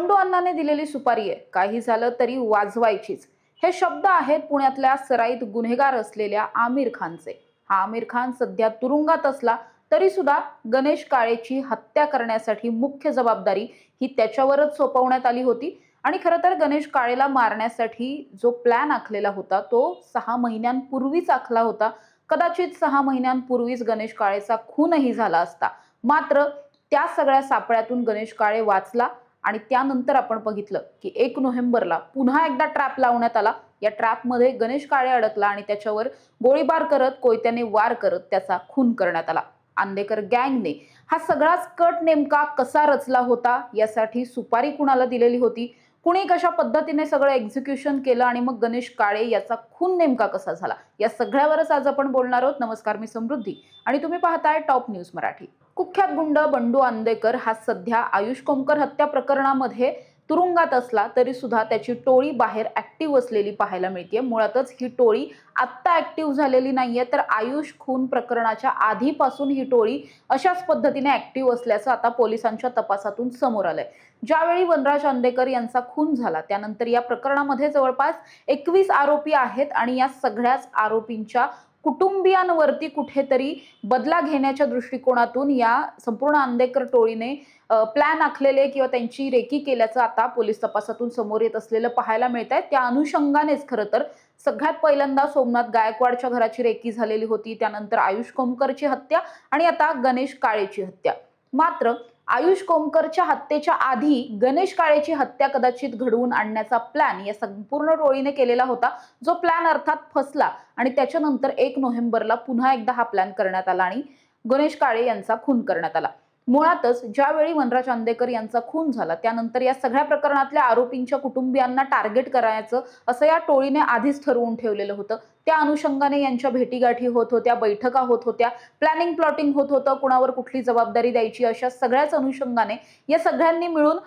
बंडू अण्णाने दिलेली सुपारी आहे. काही झालं तरी वाजवायचीच. हे शब्द आहेत पुण्यातल्या सराईत गुन्हेगार असलेल्या आमिर खानचे. हा आमिर खान सध्या तुरुंगात असला तरी सुद्धा गणेश काळेची हत्या करण्यासाठी मुख्य जबाबदारी ही त्याच्यावरच सोपवण्यात आली होती. आणि खरं तर गणेश काळेला मारण्यासाठी जो प्लॅन आखलेला होता तो सहा महिन्यांपूर्वीच आखला होता. कदाचित सहा महिन्यांपूर्वीच गणेश काळेचा खूनही झाला असता. मात्र त्या सगळ्या सापळ्यातून गणेश काळे वाचला आणि त्यानंतर आपण बघितलं की एक नोव्हेंबरला पुन्हा एकदा ट्रॅप लावण्यात आला. या ट्रॅपमध्ये गणेश काळे अडकला आणि त्याच्यावर गोळीबार करत कोयत्याने वार करत त्याचा खून करण्यात आला. आंदेकर गँगने हा सगळाच कट नेमका कसा रचला होता यासाठी सुपारी कुणाला दिलेली होती? कुणी कशा पद्धतीने सगळं एक्झिक्युशन केलं आणि मग गणेश काळे याचा खून नेमका कसा झाला? या सगळ्यावरच आज आपण बोलणार आहोत. नमस्कार मी समृद्धी आणि तुम्ही पाहताय टॉप न्यूज मराठी. कुख्यात गुंड बंडू आंदेकर हा सध्या आयुष कोमकर हत्या प्रकरणामध्ये तुरुंगात असला तरी सुद्धा त्याची टोळी बाहेर ऍक्टिव्ह असलेली पाहायला मिळते मुळातच ही टोळी आत्ता ऍक्टिव्ह झालेली नाहीये तर आयुष खून प्रकरणाच्या आधीपासून ही टोळी अशाच पद्धतीने ऍक्टिव्ह असल्याचं आता पोलिसांच्या तपासातून समोर आलंय. ज्यावेळी वनराज आंदेकर यांचा खून झाला त्यानंतर या प्रकरणामध्ये जवळपास एकवीस आरोपी आहेत आणि या सगळ्याच आरोपींच्या कुटुंबियांवरती कुठेतरी बदला घेण्याच्या दृष्टिकोनातून या संपूर्ण आंदेकर टोळीने प्लॅन आखलेले किंवा त्यांची रेकी केल्याचं आता पोलीस तपासातून समोर येत असलेलं पाहायला मिळत आहे त्या अनुषंगानेच खरं तर सगळ्यात पहिल्यांदा सोमनाथ गायकवाडच्या घराची रेकी झालेली होती. त्यानंतर आयुष कोमकरची हत्या आणि आता गणेश काळेची हत्या. मात्र आयुष कोमकरच्या हत्येच्या आधी गणेश काळेची हत्या कदाचित घडवून आणण्याचा प्लॅन या संपूर्ण टोळीने केलेला होता. जो प्लॅन अर्थात फसला आणि त्याच्यानंतर एक नोव्हेंबरला पुन्हा एकदा हा प्लॅन करण्यात आला आणि गणेश काळे यांचा खून करण्यात आला. मुळातच ज्यावेळी वनराज आंदेकर यांचा खून झाला त्यानंतर या सगळ्या प्रकरणातल्या आरोपींच्या कुटुंबियांना टार्गेट करायचं असं या टोळीने आधीच ठरवून ठेवलेलं होतं. त्या अनुषंगाने यांच्या भेटीगाठी होत होत्या बैठका होत होत्या प्लॅनिंग प्लॉटिंग होत होतं कुणावर कुठली जबाबदारी द्यायची अशा सगळ्याच अनुषंगाने या सगळ्यांनी मिळून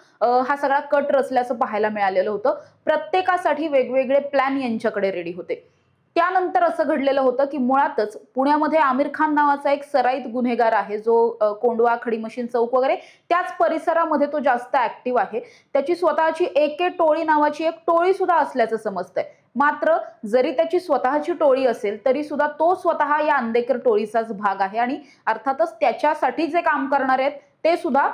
हा सगळा कट रचल्याचं पाहायला मिळालेलं होतं. प्रत्येकासाठी वेगवेगळे प्लॅन यांच्याकडे रेडी होते. त्यानंतर असं घडलेलं होतं की मुळातच पुण्यामध्ये आमिर खान नावाचा एक सराईत गुन्हेगार आहे जो कोंडवा खडी मशीन चौक वगैरे त्याच परिसरामध्ये तो जास्त ऍक्टिव्ह आहे. त्याची स्वतःची एके टोळी नावाची एक टोळी सुद्धा असल्याचं समजतंय. मात्र जरी त्याची स्वतःची टोळी असेल तरी सुद्धा तो स्वतः या आंदेकर टोळीचाच भाग आहे आणि अर्थातच त्याच्यासाठी जे काम करणारे आहेत ते सुद्धा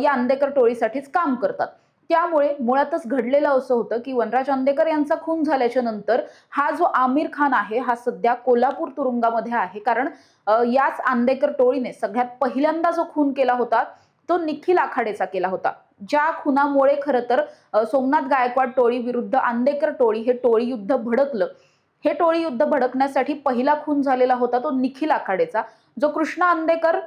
या आंदेकर टोळीसाठीच काम करतात. त्यामुळे मुळातच घडलेलं असं होतं की वनराज आंदेकर यांचा खून झाल्याच्यानंतर हा जो आमिर खान आहे हा सध्या कोल्हापूर तुरुंगामध्ये आहे. कारण याच आंदेकर टोळीने सगळ्यात पहिल्यांदा जो खून केला होता तो निखिल आखाडेचा केला होता. ज्या खुनामुळे खरं तर सोमनाथ गायकवाड टोळी विरुद्ध आंदेकर टोळी हे टोळी युद्ध भडकलं. हे टोळी युद्ध भडकण्यासाठी पहिला खून झालेला होता तो निखिल आखाडेचा. जो कृष्णा आंदेकर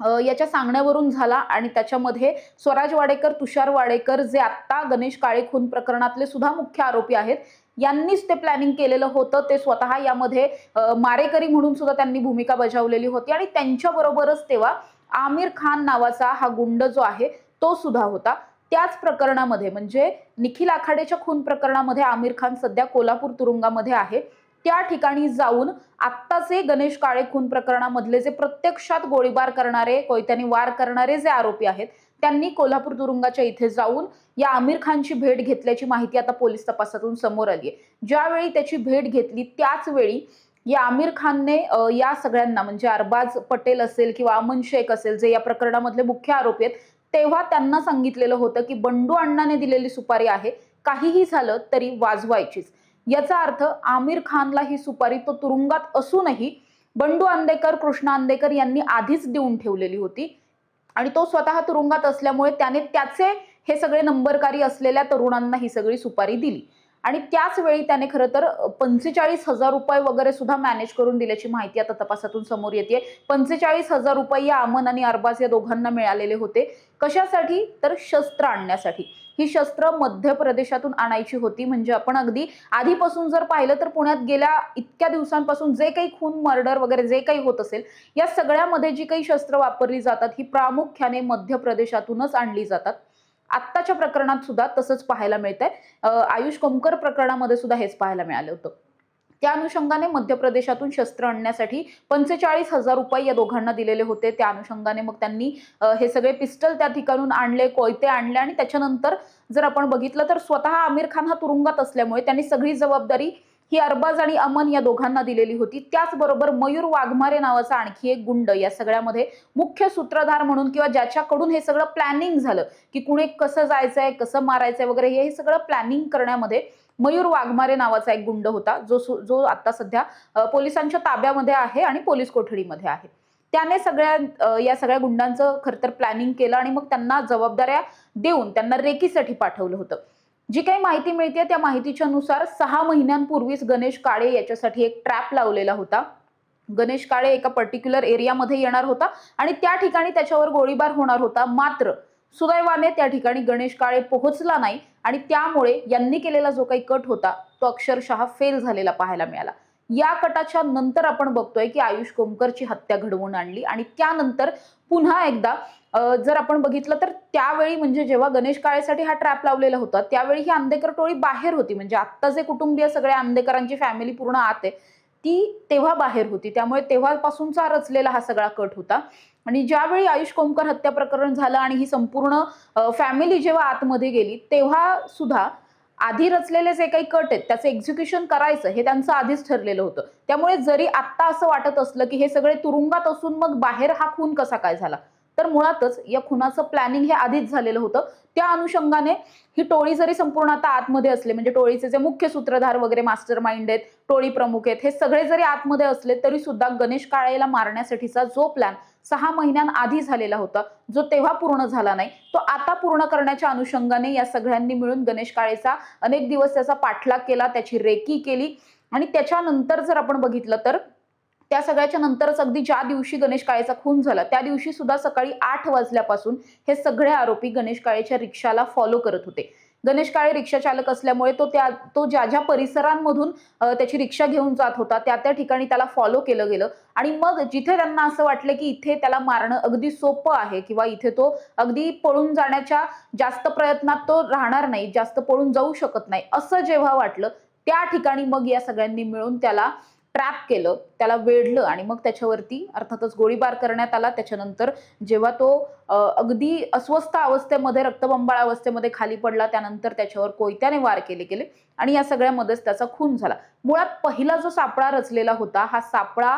याच्या सांगण्यावरून झाला आणि त्याच्यामध्ये स्वराज वाडेकर तुषार वाडेकर जे आत्ता गणेश काळे खून प्रकरणातले सुद्धा मुख्य आरोपी आहेत यांनीच ते प्लॅनिंग केलेलं होतं. ते स्वतः यामध्ये मारेकरी म्हणून सुद्धा त्यांनी भूमिका बजावलेली होती आणि त्यांच्याबरोबरच तेव्हा आमिर खान नावाचा हा गुंड जो आहे तो सुद्धा होता. त्याच प्रकरणामध्ये म्हणजे निखिल आखाडेच्या खून प्रकरणामध्ये आमिर खान सध्या कोल्हापूर तुरुंगामध्ये आहे. त्या ठिकाणी जाऊन आत्ताचे गणेश काळे खून प्रकरणामधले जे प्रत्यक्षात गोळीबार करणारे कोयत्याने वार करणारे जे आरोपी आहेत त्यांनी कोल्हापूर तुरुंगाच्या इथे जाऊन या आमिर खानची भेट घेतल्याची माहिती आता पोलीस तपासातून समोर आली आहे ज्यावेळी त्याची भेट घेतली त्याच वेळी या आमिर खानने या सगळ्यांना म्हणजे अरबाज पटेल असेल किंवा अमन शेख असेल जे या प्रकरणामधले मुख्य आरोपी आहेत तेव्हा त्यांना सांगितलेलं होतं की बंडू अण्णाने दिलेली सुपारी आहे काहीही झालं तरी वाजवायचीच. याचा अर्थ आमिर खानला ही सुपारी तो तुरुंगात असूनही बंडू आंदेकर कृष्णा आंदेकर यांनी आधीच देऊन ठेवलेली होती. आणि तो स्वतः तुरुंगात असल्यामुळे त्याने त्याचे हे सगळे नंबरकारी असलेल्या तरुणांना ही सगळी सुपारी दिली. आणि त्याच वेळी त्याने खरं तर पंचेचाळीस हजार रुपये वगैरे सुद्धा मॅनेज करून दिल्याची माहिती आता तपासातून समोर येते पंचेचाळीस हजार रुपये या अमन आणि अरबाज या दोघांना मिळालेले होते. कशासाठी? तर शस्त्र आणण्यासाठी. ही शस्त्र मध्य प्रदेशातून आणायची होती. म्हणजे आपण अगदी आधीपासून जर पाहिलं तर पुण्यात गेल्या इतक्या दिवसांपासून जे काही खून मर्डर वगैरे जे काही होत असेल या सगळ्यामध्ये जी काही शस्त्र वापरली जातात ही प्रामुख्याने मध्य प्रदेशातूनच आणली जातात. आत्ताच्या प्रकरणात सुद्धा तसंच पाहायला मिळतंय. आयुष कोमकर प्रकरणामध्ये सुद्धा हेच पाहायला मिळालं होतं. त्या अनुषंगाने मध्य प्रदेशातून शस्त्र आणण्यासाठी पंचेचाळीस हजार रुपये या दोघांना दिलेले होते. त्या अनुषंगाने मग त्यांनी हे सगळे पिस्टल त्या ठिकाणून आणले कोयते आणले आणि त्याच्यानंतर जर आपण बघितलं तर स्वतः आमिर खान हा तुरुंगात असल्यामुळे त्यांनी सगळी जबाबदारी ही अरबाज आणि अमन या दोघांना दिलेली होती. त्याचबरोबर मयूर वाघमारे नावाचा आणखी एक गुंड या सगळ्यामध्ये मुख्य सूत्रधार म्हणून किंवा ज्याच्याकडून हे सगळं प्लॅनिंग झालं की कुणी कसं जायचंय कसं मारायचंय वगैरे हे सगळं प्लॅनिंग करण्यामध्ये मयूर वाघमारे नावाचा एक गुंड होता जो जो आता सध्या पोलिसांच्या ताब्यामध्ये आहे आणि पोलीस कोठडीमध्ये आहे. त्याने सगळ्या या सगळ्या गुंडांचं खरं तर प्लॅनिंग केलं आणि मग त्यांना जबाबदाऱ्या देऊन त्यांना रेकीसाठी पाठवलं होतं. जी काही माहिती मिळते त्या माहितीच्या नुसार सहा महिन्यांपूर्वीच गणेश काळे याच्यासाठी एक ट्रॅप लावलेला होता. गणेश काळे एका पर्टिक्युलर एरियामध्ये येणार होता आणि त्या ठिकाणी त्याच्यावर गोळीबार होणार होता. मात्र सुदैवाने त्या ठिकाणी गणेश काळे पोहोचला नाही आणि त्यामुळे यांनी केलेला जो काही कट होता तो अक्षरशः फेल झालेला पाहायला मिळाला. या कटाच्या नंतर आपण बघतोय की आयुष कोमकरची हत्या घडवून आणली आणि त्यानंतर पुन्हा एकदा जर आपण बघितलं तर त्यावेळी म्हणजे जेव्हा गणेश काळेसाठी हा ट्रॅप लावलेला होता त्यावेळी ही आंदेकर टोळी बाहेर होती. म्हणजे आत्ता जे कुटुंबीय सगळ्या आंदेकरांची फॅमिली पूर्ण आत आहे ती तेव्हा बाहेर होती. त्यामुळे तेव्हापासूनचा रचलेला हा सगळा कट होता. आणि ज्यावेळी आयुष कोमकर हत्या प्रकरण झालं आणि ही संपूर्ण फॅमिली जेव्हा आतमध्ये गेली तेव्हा सुद्धा आधी रचलेले जे काही कट आहेत त्याचं एक्झिक्युशन करायचं हे त्यांचं आधीच ठरलेलं होतं. त्यामुळे जरी आत्ता असं वाटत असलं की हे सगळे तुरुंगात असून मग बाहेर हा खून कसा काय झाला? तर मुळातच या खुनाचं प्लॅनिंग हे आधीच झालेलं होतं. त्या अनुषंगाने ही टोळी जरी संपूर्ण आता आतमध्ये असले म्हणजे टोळीचे जे मुख्य सूत्रधार वगैरे मास्टर माइंड आहेत टोळी प्रमुख आहेत हे सगळे जरी आतमध्ये असले तरी सुद्धा गणेश काळेला मारण्यासाठीचा जो प्लॅन सहा महिन्यांआधी झालेला होता जो तेव्हा पूर्ण झाला नाही तो आता पूर्ण करण्याच्या अनुषंगाने या सगळ्यांनी मिळून गणेश काळेचा अनेक दिवस त्याचा पाठलाग केला त्याची रेकी केली. आणि त्याच्यानंतर जर आपण बघितलं तर त्या सगळ्याच्या नंतरच अगदी ज्या दिवशी गणेश काळेचा खून झाला त्या दिवशी सुद्धा सकाळी आठ वाजल्यापासून हे सगळे आरोपी गणेश काळेच्या रिक्षाला फॉलो करत होते. गणेश काळे रिक्षा चालक असल्यामुळे तो त्या तो ज्या ज्या परिसरांमधून त्याची रिक्षा घेऊन जात होता त्या त्या ठिकाणी त्याला फॉलो केलं गेलं आणि मग जिथे त्यांना असं वाटलं की इथे त्याला मारणं अगदी सोपं आहे किंवा इथे तो अगदी पळून जाण्याच्या जास्त प्रयत्नात तो राहणार नाही जास्त पळून जाऊ शकत नाही असं जेव्हा वाटलं त्या ठिकाणी मग या सगळ्यांनी मिळून त्याला ट्रॅप केलं त्याला वेढलं आणि मग त्याच्यावरती अर्थातच गोळीबार करण्यात आला. त्याच्यानंतर जेव्हा तो अगदी अस्वस्थ अवस्थेमध्ये रक्तबंबाळ अवस्थेमध्ये खाली पडला त्यानंतर त्याच्यावर कोयत्याने वार केले गेले आणि या सगळ्यामध्येच त्याचा खून झाला. मुळात पहिला जो सापळा रचलेला होता हा सापळा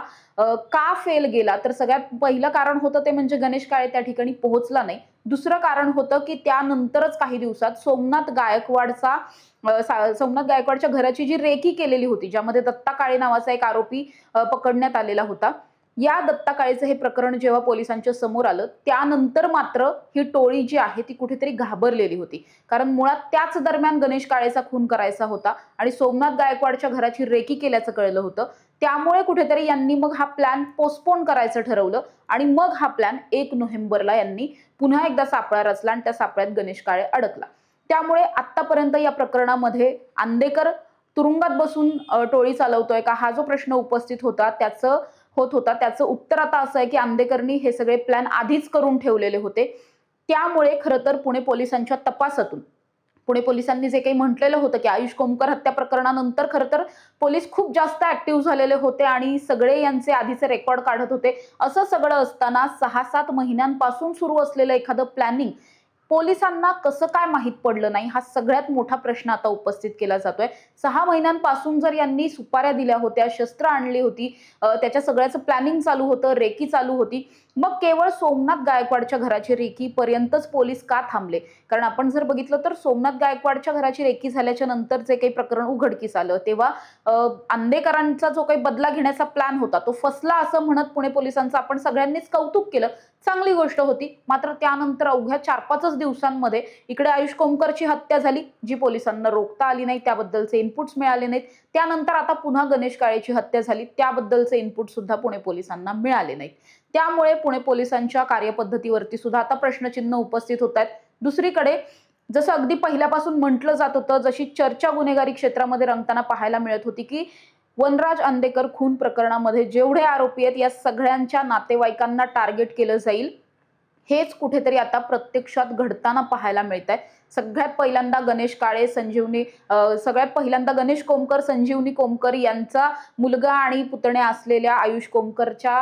का फेल गेला? तर सगळ्यात पहिलं कारण होतं ते म्हणजे गणेश काळे त्या ठिकाणी पोहोचला नाही. दुसरं कारण होतं की त्यानंतरच काही दिवसात सोमनाथ गायकवाडचा सोमनाथ गायकवाडच्या घराची जी रेकी केलेली होती ज्यामध्ये दत्ता काळे नावाचा एक आरोपी पकडण्यात आलेला होता या दत्ता काळेचं हे प्रकरण जेव्हा पोलिसांच्या समोर आलं त्यानंतर मात्र ही टोळी जी आहे ती कुठेतरी घाबरलेली होती. कारण मुळात त्याच दरम्यान गणेश काळेचा खून करायचा होता आणि सोमनाथ गायकवाडच्या घराची रेकी केल्याचं कळलं होतं. त्यामुळे कुठेतरी यांनी मग हा प्लॅन पोस्टपोन करायचं ठरवलं आणि मग हा प्लॅन एक नोव्हेंबरला यांनी पुन्हा एकदा सापळा रचला आणि त्या सापळ्यात गणेश काळे अडकला. त्यामुळे आतापर्यंत या प्रकरणामध्ये आंदेकर तुरुंगात बसून टोळी चालवतोय का? हा जो प्रश्न उपस्थित होता त्याचं होत होता त्याचं उत्तर आता असं आहे की आंदेकरनी हे सगळे प्लॅन आधीच करून ठेवलेले होते. त्यामुळे खरं तर पुणे पोलिसांच्या तपासातून पुणे पोलिसांनी जे काही म्हटलेलं होतं की आयुष कोमकर हत्या प्रकरणानंतर खरं तर पोलीस खूप जास्त ऍक्टिव्ह झालेले होते आणि सगळे यांचे आधीचे रेकॉर्ड काढत होते. असं सगळं असताना सहा सात महिन्यांपासून सुरू असलेलं एखादं प्लॅनिंग पोलिसांना कसं काय माहीत पडलं नाही? हा सगळ्यात मोठा प्रश्न आता उपस्थित केला जातोय. सहा महिन्यांपासून जर यांनी सुपाऱ्या दिल्या होत्या शस्त्र आणली होती त्याच्या सगळ्याचं प्लॅनिंग चालू होतं रेकी चालू होती मग केवळ सोमनाथ गायकवाडच्या घराची रेकी पर्यंतच पोलीस का थांबले? कारण आपण जर बघितलं तर सोमनाथ गायकवाडच्या घराची रेकी झाल्याच्यानंतर जे काही प्रकरण उघडकीस आलं. तेव्हा आंदेकरांचा जो काही बदला घेण्याचा प्लॅन होता तो फसला असं म्हणत पुणे पोलिसांचं आपण सगळ्यांनीच कौतुक केलं. चांगली गोष्ट होती. मात्र त्यानंतर अवघ्या चार पाचच दिवसांमध्ये इकडे आयुष कोमकरची हत्या झाली जी पोलिसांना रोखता आली नाही त्याबद्दलचे इनपुट्स मिळाले नाहीत. त्यानंतर आता पुन्हा गणेश काळेची हत्या झाली त्याबद्दलचे इनपुट सुद्धा पुणे पोलिसांना मिळाले नाहीत. त्यामुळे पुणे पोलिसांच्या कार्यपद्धतीवरती सुद्धा आता प्रश्नचिन्ह उपस्थित होत आहेत. दुसरीकडे जसं अगदी पहिल्यापासून म्हटलं जात होतं जशी चर्चा गुन्हेगारी क्षेत्रामध्ये रंगताना पाहायला मिळत होती की वनराज अंदेकर खून प्रकरणामध्ये जेवढे आरोपी आहेत या सगळ्यांच्या नातेवाईकांना टार्गेट केलं जाईल. हेच कुठेतरी आता प्रत्यक्षात घडताना पाहायला मिळत आहे सगळ्यात पहिल्यांदा गणेश काळे संजीवनी सगळ्यात पहिल्यांदा गणेश कोमकर संजीवनी कोमकर यांचा मुलगा आणि पुतण्या असलेल्या आयुष कोमकरच्या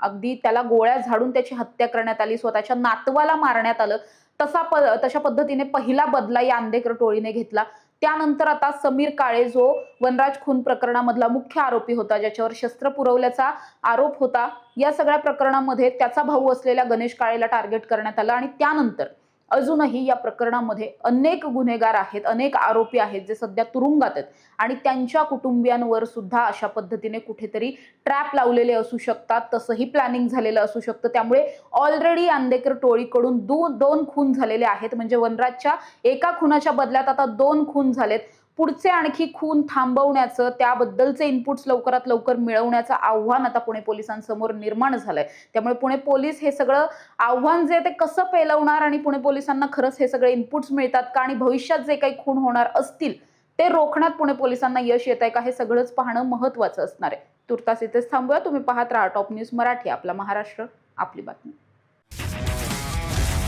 अगदी त्याला गोळ्या झाडून त्याची हत्या करण्यात आली. स्वतःच्या नातवाला मारण्यात आलं. तसा प तशा पद्धतीने पहिला बदला या आंदेकर टोळीने घेतला. त्यानंतर आता समीर काळे जो वनराज खून प्रकरणामधला मुख्य आरोपी होता ज्याच्यावर शस्त्र पुरवल्याचा आरोप होता या सगळ्या प्रकरणामध्ये त्याचा भाऊ असलेल्या गणेश काळेला टार्गेट करण्यात आलं आणि त्यानंतर अजूनही या प्रकरणामध्ये अनेक गुन्हेगार आहेत अनेक आरोपी आहेत जे सध्या तुरुंगात आहेत. आणि त्यांच्या कुटुंबियांवर सुद्धा अशा पद्धतीने कुठेतरी ट्रॅप लावलेले असू शकतात. तसंही प्लॅनिंग झालेलं असू शकतं. त्यामुळे ऑलरेडी आंदेकर टोळीकडून दो दोन खून झालेले आहेत. म्हणजे वनराजच्या एका खुनाच्या बदल्यात आता दोन खून झालेत. पुढचे आणखी खून थांबवण्याचं त्याबद्दलचे इनपुट्स लवकरात लवकर मिळवण्याचं आव्हान आता पुणे पोलिसांसमोर निर्माण झालंय. त्यामुळे पुणे पोलीस हे सगळं आव्हान जे आहे ते कसं पेलवणार आणि पुणे पोलिसांना खरंच हे सगळे इनपुट्स मिळतात का आणि भविष्यात जे काही खून होणार असतील ते रोखण्यात पुणे पोलिसांना यश येत आहे का हे सगळंच पाहणं महत्वाचं असणार आहे. तुर्तास इथेच थांबूया. तुम्ही पाहत राहा टॉप न्यूज मराठी आपला महाराष्ट्र आपली बातमी.